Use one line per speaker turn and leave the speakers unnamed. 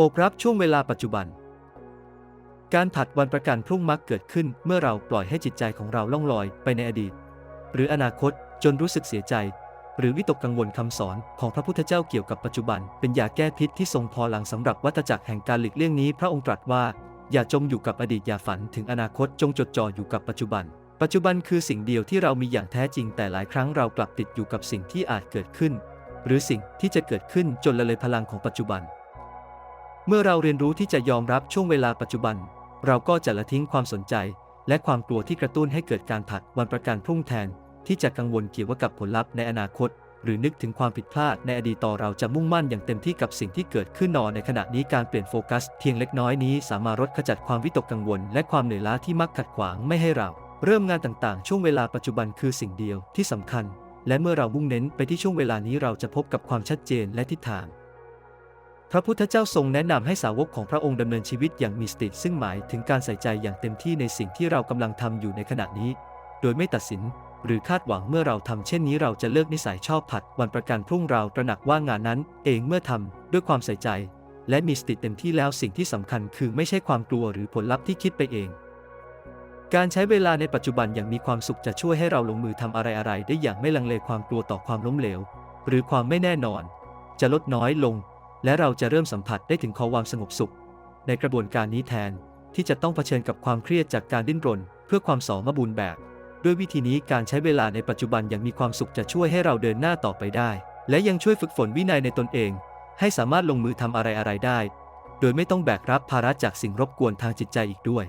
โอบรับช่วงเวลาปัจจุบัน การผัดวันประกันพรุ่งมักเกิดขึ้นเมื่อเราปล่อยให้จิตใจของเราล่องลอยไปในอดีต หรืออนาคตจนรู้สึกเสียใจ หรือวิตกกังวลคำสอนของพระพุทธเจ้าเกี่ยวกับปัจจุบัน เป็นยาแก้พิษที่ทรงพอหลังสำหรับวัฏจักรแห่งการหลีกเลี่ยงนี้ พระองค์ตรัสว่า อย่าจมอยู่กับอดีตอย่าฝันถึงอนาคตจงจดจ่ออยู่กับปัจจุบัน ปัจจุบันคือสิ่งเดียวที่เรามีอย่างแท้จริงแต่หลายครั้งเรากลับติดอยู่กับสิ่งที่อาจเกิดขึ้น หรือสิ่งที่จะเกิดขึ้นจนละเลยพลังของปัจจุบัน เมื่อเราเรียนรู้ที่จะยอมรับช่วงเวลาปัจจุบัน เราก็จะละทิ้งความสนใจ และความกลัวที่กระตุ้นให้เกิดการผัดวันประกันพรุ่งแทน ที่จะกังวลเกี่ยวกับผลลัพธ์ในอนาคต หรือนึกถึงความผิดพลาดในอดีตต่อเราจะมุ่งมั่นอย่างเต็มที่กับสิ่งที่เกิดขึ้นนอนในขณะนี้การเปลี่ยนโฟกัสเพียงเล็กน้อยนี้สามารถลดขจัดความวิตกกังวล และความเหนื่อยล้าที่มักขัดขวางไม่ให้เรา เริ่มงานต่างๆ ช่วงเวลาปัจจุบันคือสิ่งเดียวที่สำคัญ และเมื่อเรามุ่งเน้นไปที่ช่วงเวลานี้เราจะพบกับความชัดเจนและทิศทาง พระพุทธเจ้าทรงแนะนำให้สาวกของพระองค์ดำเนินชีวิตอย่างมีสติ ซึ่งหมายถึงการใส่ใจอย่างเต็มที่ในสิ่งที่เรากำลังทำอยู่ในขณะนี้ โดยไม่ตัดสิน หรือคาดหวังเมื่อเราทำเช่นนี้เราจะเลิกนิสัยชอบผัด วันประกันพรุ่งเราตระหนักว่างานนั้น เองเมื่อทำด้วยความใส่ใจ และมีสติเต็มที่แล้วสิ่งที่สำคัญคือไม่ใช่ความกลัวหรือผลลัพธ์ที่คิดไปเอง การใช้เวลาในปัจจุบันอย่างมีความสุขจะช่วยให้เราลงมือทำอะไรๆได้อย่างไม่ลังเลความกลัวต่อความล้มเหลว หรือความไม่แน่นอน จะลดน้อยลง และเราจะเริ่มสัมผัสได้ถึงความสงบสุข ในกระบวนการนี้แทนที่จะต้องเผชิญกับความเครียดจากการดิ้นรน เพื่อความสมบูรณ์แบบ ด้วยวิธีนี้การใช้เวลาในปัจจุบันอย่างมีความสุขจะช่วยให้เราเดินหน้าต่อไปได้ และยังช่วยฝึกฝนวินัยในตนเอง ให้สามารถลงมือทำอะไรๆได้ โดยไม่ต้องแบกรับภาระจากสิ่งรบกวนทางจิตใจอีกด้วย